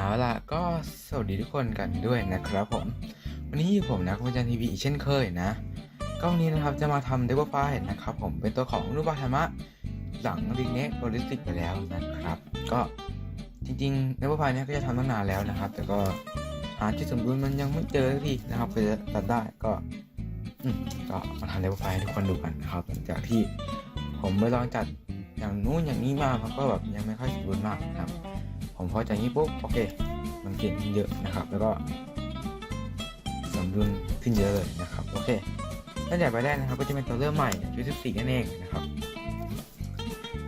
เอาล่ะก็สวัสดีทุกคนกันด้วยนะครับผม วันนี้อยู่ผมนะคุณจันทีวีอีกเช่นเคยนะก็วันนี้นะครับจะมาทำเดเวอร์ไฟนะครับผมเป็นตัวของรูปบาธรรมะหลังริงเนสโลลิสติกไปแล้วนะครับ ก็จริงๆเดเวอร์ไฟนี้ยก็จะทำตั้งนานแล้วนะครับ แต่ก็หาจุดสมดุลมันยังไม่เจอทีนะครับเพื่อจะตัดได้ก็อืมก็มาทำเดเวอร์ไฟล์ให้ทุกคนดูกันนะครับหลังจากที่ผมไปลองจัดอย่างนู้นอย่างนี้มามันก็แบบยังไม่ค่อยสมบูรณ์มากนะครับ ผมพอใจนี้ปุ๊บโอเค มันเก่งขึ้นเยอะนะครับ แล้วก็สมดุลขึ้นเยอะเลยนะครับโอเคตั้งแต่ใบแรกนะครับก็จะเป็นตัวเริ่มใหม่ชุด14นั่นเองนะครับ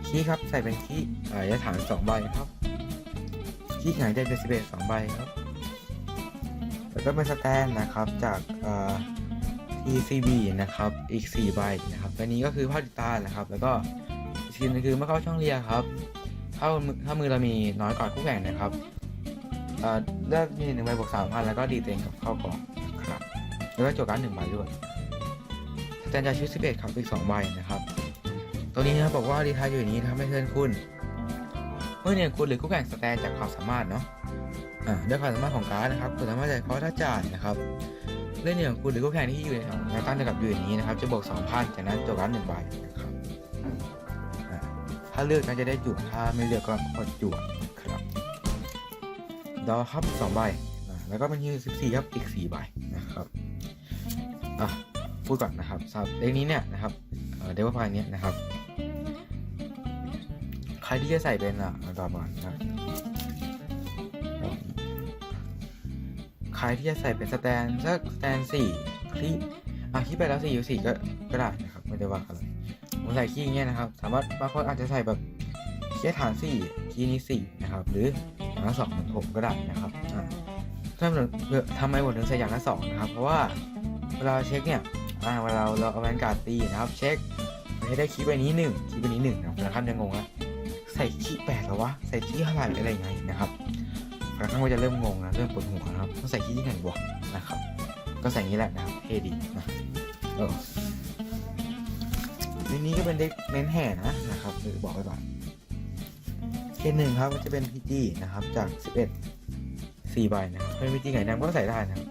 คีย์ครับใส่เป็นคีย์อ่ายฐาน2ใบครับคีย์หงายใจเป็น11สองใบครับแล้วก็เป็นสแตนนะครับจากอ่า TCB นะครับอีก4ใบนะครับตัวนี้ก็คือผ้าติดตานะครับ แล้วก็อีกทีนึงคือเมื่อเข้าช่องเรียครับ ถ้ามือถ้ามือเรามีน้อยกว่าคู่แข่งนะครับเอ่อเลือกมีหนึ่งใบบวกสามพันแล้วก็ดีเต็งกับเข้าก่องนะครับแล้วก็จทย์การหนึ่งใบด้วยสแตนดาร์ดชุดสิบเอ็ดครับอีกสองใบนะครับ ตัวนี้นะครับบอกว่าดีทายอยู่นี้ทำให้เพื่อนคุณ เมื่อเนี่ยคุณหรือคู่แข่งสแตนจากความสามารถเนาะด้วยความสามารถของการ์ดนะครับคุณสามารถจ่ายเขาถ้าจ่ายนะครับเล่นเนี่ยของคุณหรือคู่แข่งที่อยู่ในแนวตั้งเดียวกับอยู่อย่างนี้นะครับจะบวกสองพันจากนั้นจทย์การดหนึ่งใบ ถ้าเลือกน่าจะได้จั่วถ้าไม่เลือกก็อดจั่วครับ ดอครับสองใบแล้วก็เป็นยืนสิบสี่ครับอีกสี่ใบนะครับอะพูดก่อนนะครับสำหรับเลขนี้เนี่ยนะครับเดเวอร์ไฟเนี้ยนะครับใครที่จะใส่เป็นอะดอก่อนนะครับใครที่จะใส่เป็นสแตนสักสแตนสี่คลิปอะคลิปไปแล้วสี่อยู่สี่ก็ก็ได้นะครับไม่ได้ว่าอะไร ใส่คีย์อย่างเงี้ยนะครับ สามารถบางคนอาจจะใส่แบบคีย์ฐานสี่คีย์นี้สี่นะครับ หรืออย่างละสองเหมือนผมก็ได้นะครับอ่าถ้าเหมือนทำไมผมถึงใส่อย่างละสองนะครับ เพราะว่าเวลาเช็คเนี่ยอ่าเวลาเราเอาแวนการ์ดตีนะครับ เช็คมันจะได้คีย์ใบนี้หนึ่งคีย์ใบนี้หนึ่งนะครับแล้วท่านจะงงว่าใส่คีย์แปดหรอวะใส่คีย์เท่าไหร่อะไรยังไงนะครับบางครั้งก็จะเริ่มงงนะเริ่มปวดหัวนะครับต้องใส่คีย์ที่ไหนวะนะครับ ก็ใส่นี้แหละนะครับเท่ดีนะเออ ทีนี้ก็เป็นเด็กเน้นแห่นะนะครับหรือบอกไว้ก่อนเคหนึ่งครับก็จะเป็น PG นะครับจาก 11 4ใบนะครับเป็น PG ไงน้ำก็ใส่ได้นะครับ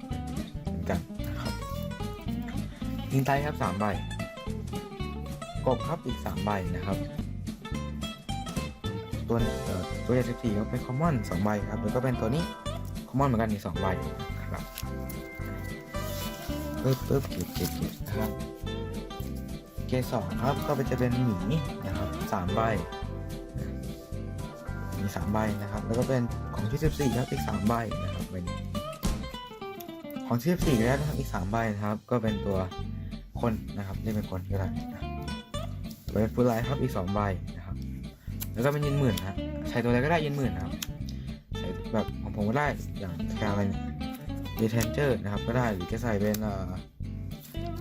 เหมือนกันนะครับยิงไตครับ3ใบกบครับอีก3ใบนะครับ ตัวเอ่อตัวเจ็ดสิบสี่ก็เป็นคอมมอนสองใบครับแล้วก็เป็นตัวนี้คอมมอนเหมือนกันอีกสองใบนะครับปึ๊บปึ๊บเก็บเก็บเก็บนะครับเกสองครับก็จะเป็นหมีนะครับสามใบมีสามใบนะครับ แล้วก็เป็นของที่สิบสี่ครับอีกสามใบนะครับเป็นของที่สิบสี่แล้วนะครับอีกสามใบนะครับ ก็เป็นตัวคนนะครับเรียกเป็นคนก็ได้นะเป็นฟูลไลท์ครับอีกสองใบนะครับ แล้วก็เป็นยินหมื่นนะฮะใช้ตัวอะไรก็ได้ยินหมื่นนะครับใช้แบบของผมก็ได้อย่างการอะไรเนี่ยดีเทนเจอร์นะครับก็ได้หรือจะใส่เป็นอ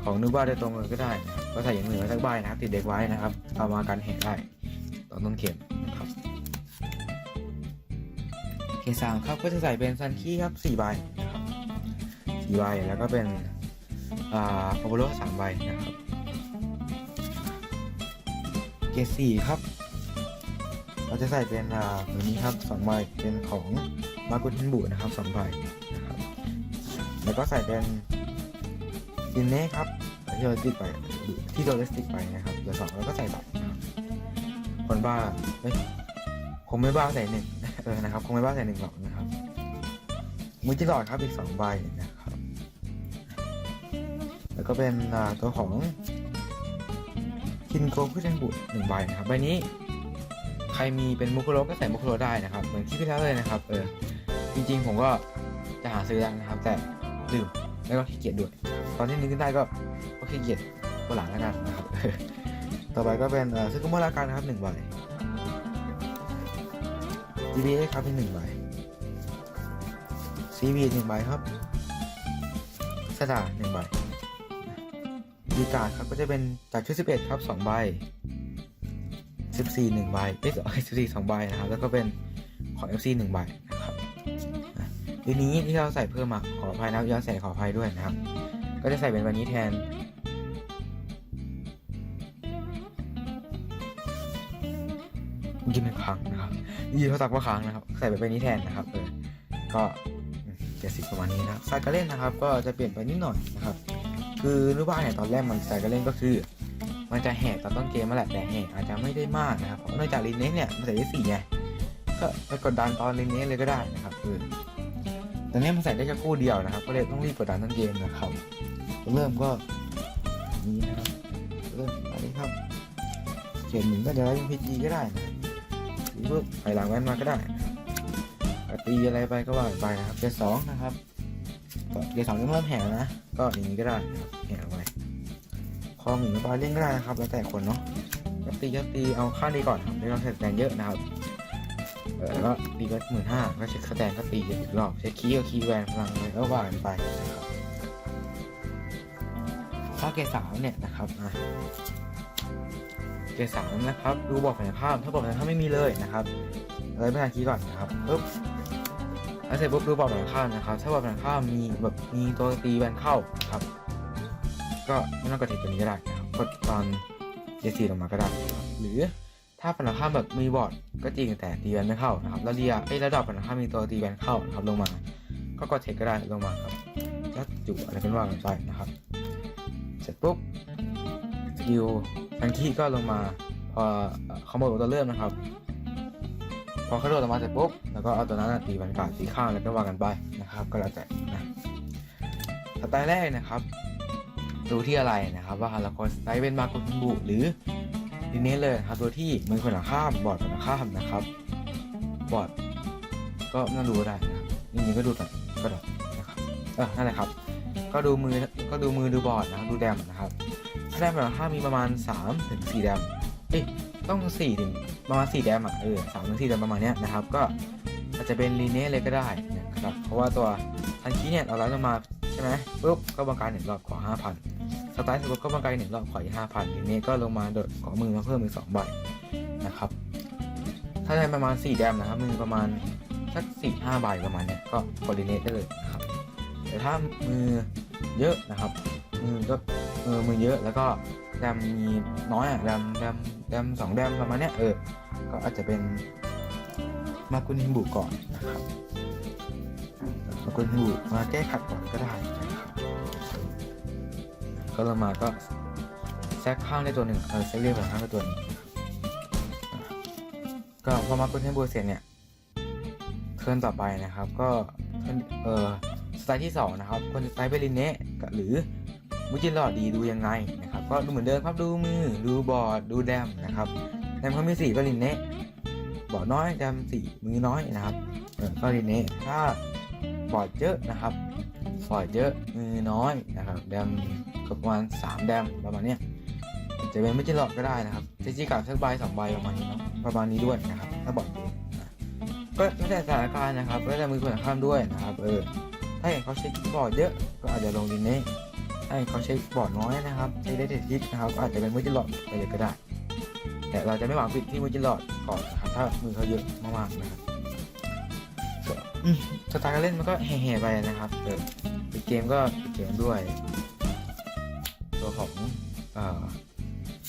ของนูบ้าโดยตรงเลยก็ได้นะครับ ก็ใส่อย่างเหนือสักใบนะครับ ติดเด็กไว้นะครับ เอามากันเหตุได้ตอนต้นเข็มนะครับเคสามครับก็จะใส่เป็นซันคี้ครับสี่ใบนะครับสี่ใบแล้วก็เป็นอ่าโอโบโลสามใบนะครับเกรดสี่ครับ เราจะใส่เป็นอ่าแบบนี้ครับสองใบเป็นของมากุทินบุนะครับสองใบนะครับแล้วก็ใส่เป็นดินเน่ครับ ที่เราติดไปที่โดนเลสติกไปนะครับเหลือสองแล้วก็ใส่บัตรนะครับคนบ้าเอ้ยคงไม่บ้าใส่หนึ่งเออนะครับคงไม่บ้าใส่หนึ่งหรอกนะครับมือที่หลอดครับอีกสองใบนะครับ แล้วก็เป็นตัวของคินโกผู้เล่นบุตรหนึ่งใบนะครับใบนี้ ใครมีเป็นมุคโรก็ใส่มุคโรได้นะครับ เหมือนที่พี่แล้วเลยนะครับเออจริงๆผมก็จะหาซื้อแล้วนะครับ แต่ลืม แล้วก็ขี้เกียจด้วย ตอนที่นึกขึ้นได้ก็ก็ขี้เกียจวันหลังแล้วกันนะครับ ต่อไปก็เป็นเอ่อกุโมราการนะครับหนึ่งใบ GBA ครับเป็นหนึ่งใบ CV หนึ่งใบครับสตาร์หนึ่งใบดีการ์ดครับก็จะเป็นจากชุด11ครับสองใบ14หนึ่งใบเอ้ย14สองใบนะครับแล้วก็เป็นของ FC หนึ่งใบน ทีนี้ที่เราใส่เพิ่มมาขออภัยนะครับย้อนแสงขออภัยด้วยนะครับ ก็จะใส่เป็นวันนี้แทนยิงเป็นค้างนะครับยิงเขาตักว่าค้างนะครับ ใส่ไปเป็นนี้แทนนะครับเออก็เจ็ดสิบประมาณนี้นะครับสาการเล่นนะครับ ก็จะเปลี่ยนไปนิดหน่อยนะครับ คือรูปบ้านเนี่ยตอนแรกมันสาการเล่นก็คือมันจะแห่ตอนต้นเกมมาแหละแต่แห่อาจจะไม่ได้มากนะครับเพราะนองจากลินเนสเนี่ยมันใส่ได้สี่ไงก็ไปกดดันตอนลินเนสเลยก็ได้นะครับเออ แต่เนี้ยมันใส่ได้แค่คู่เดียวนะครับ ก็เลยต้องรีบกดดันต้นเกมนะครับ เริ่มก็นี้นะครับ เริ่มอันนี้ครับเขียนหนึ่งก็จะได้พีจีก็ได้นะหรือว่าไปหลังแว่นมาก็ได้ตีอะไรไปก็ว่าไปนะครับเกียร์สองนะครับเกียร์สองเริ่มแห่แล้วนะ ก็อย่างนี้ก็ได้นะครับแห่ไว้คอหมีบอลเล่นก็ได้นะครับ แล้วแต่คนเนาะก็ตีก็ตีเอาค่านี้ก่อนครับไม่ต้องเสร็จแรงเยอะนะครับ เออแล้วก็ตีก็หมื่นห้าก็เช็คคะแนนก็ตีอีกรอบเช็คคีย์ก็คีย์แวนพลังอะไรก็ว่ากันไปนะครับถ้าเกสามเนี่ยนะครับอะเกสามนะครับ ดูบอกศักยภาพถ้าบอกศักยภาพไม่มีเลยนะครับเลยไม่ทันคีย์ก่อนนะครับปุ๊บแล้วเสร็จปุ๊บดูบอกศักยภาพนะครับ ถ้าบอกศักยภาพมีแบบมีตัวตีแวนเข้าครับ ก็ไม่ต้องกดเทคตัวนี้ก็ได้นะครับกดตอนเจสีลงมาก็ได้นะครับหรือ ถ้าปัญหาแบบมีบอร์ดก็จริงแต่ตีแวนไม่เข้านะครับแล้วเรียไอ้ระดับปัญหามีตัวตีแวนเข้านะครับลงมา ก็กดเทคก็ได้ลงมาครับยัดจุอะไรกันว่ากันไปนะครับ เสร็จปุ๊บสกิลทันคีก็ลงมา พอเขาบอกตัวเริ่มนะครับ พอเขาโดดลงมาเสร็จปุ๊บแล้วก็เอาตัวนั้นตีบรรยากาศสีข้างแล้วก็ว่ากันไปนะครับ ก็แล้วแต่นะสไตล์แรกนะครับ ดูที่อะไรนะครับ ว่าเราควรสไตล์เป็นมาโกคุบุหรือ ทีนี้เลยครับตัวที่มือคนละข้ามบอร์ดคนละข้ามนะครับ บอร์ดก็น่าดูได้นะครับจริงก็ดูกันก็ได้นะครับเออนั่นแหละครับ ก็ดูมือก็ดูมือดูบอร์ดนะดูแดมนะครับถ้าแดมแบบค่ามมีประมาณ3ถึง4แดมเอ้ยต้อง4ถึงประมาณ4แดมอะเออสามถึงสี่แดมประมาณเนี้ยนะครับ ก็อาจจะเป็นลีเน่เลยก็ได้นะครับเพราะว่าตัวทันคีเนี่ยเราไล่ลงมาใช่ไหมปุ๊บก็บังการหนึ่งรอบขอ5,000 สไตล์สปุ๊บก็บังการหนึ่งรอบขออีก5,000ลีเน่ก็ลงมาโดดขอมือมาเพิ่มอีก2ใบนะครับ ถ้าได้ประมาณ4แดมนะครับมือประมาณสักสี่ห้าใบประมาณเนี้ยก็คอร์ดิเนตได้เลยครับ แต่ถ้ามือเยอะนะครับมือก็เออมือเยอะแล้วก็แรมมีน้อยอะแรมแรมแรมสองแรมประมาณเนี้ยเออก็อาจจะเป็นมากุนิมบุก่อนนะครับมากุนิมบุมาแก้ขัดก่อนก็ได้ นะครับก็ลงมาก็แซกข้างได้ตัวหนึ่งเออแซกเรียกข้างได้ตัวนึงก็พอมากุนิมบุเสร็จเนี่ยเทิร์นต่อไปนะครับ ก็เทิร์นเออสไตล์ที่2นะครับควรจะใช้เบลินเนะหรือมุจินหลอดดีดูยังไงนะครับก็ดูเหมือนเดิมครับดูมือดูบอร์ดดูแดมนะครับแดมเขามีสี่ก็ลินเนะบอร์ดน้อยแดมสี่มือน้อยนะครับเออก็ลินเนะถ้าบอร์ดเยอะนะครับ บอร์ดเยอะมือน้อยนะครับแดมก็ประมาณสามแดมประมาณเนี้ยจะเป็นมุจินหลอดก็ได้นะครับเจจิกับสักใบสองใบประมาณนี้เนาะประมาณนี้ด้วยนะครับถ้าบอร์ดเยอะก็แล้วแต่สถานการณ์นะครับแล้วแต่มือคนข้ามด้วยนะครับเออถ้าเห็นเขาใช้บอร์ดเยอะก็อาจจะลงดินเน่ถ้าเห็นเขาใช้บอร์ดน้อยนะครับใช้ได้แต่ทิศนะครับก็อาจจะเป็นมือจิลอดไปเลยก็ได้ แต่เราจะไม่หวังปิดที่มือจิลอดก่อนนะครับถ้ามือเขาเยอะมากๆนะครับสไตล์การเล่นมันก็แห่ๆไปนะครับเออ เกมก็ปิดเกมด้วย ตัวของเอ่อ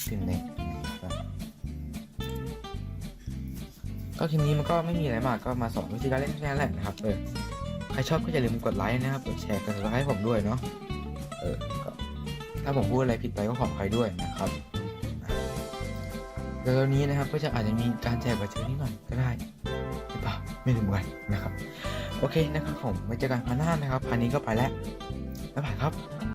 ดินเน่นะครับก็คลิปนี้มันก็ไม่มีอะไรมากก็มาสอนวิธีการเล่นแค่นั้นแหละนะครับเออใครชอบก็อย่าลืมกดไลค์นะครับกดแชร์กด subscribe ให้ผมด้วยเนาะเออก็ถ้าผมพูดอะไรผิดไปก็ขออภัยด้วยนะครับเดี๋ยวนี้นะครับก็จะอาจจะมีการแจกบัตรเชิญนิดหน่อยก็ได้หรือเปล่าไม่รู้เหมือนกันนะครับ โอเคนะครับผมไว้เจอกันพันหน้านะครับพันนี้ก็ไปแล้วบ๊ายบายครับ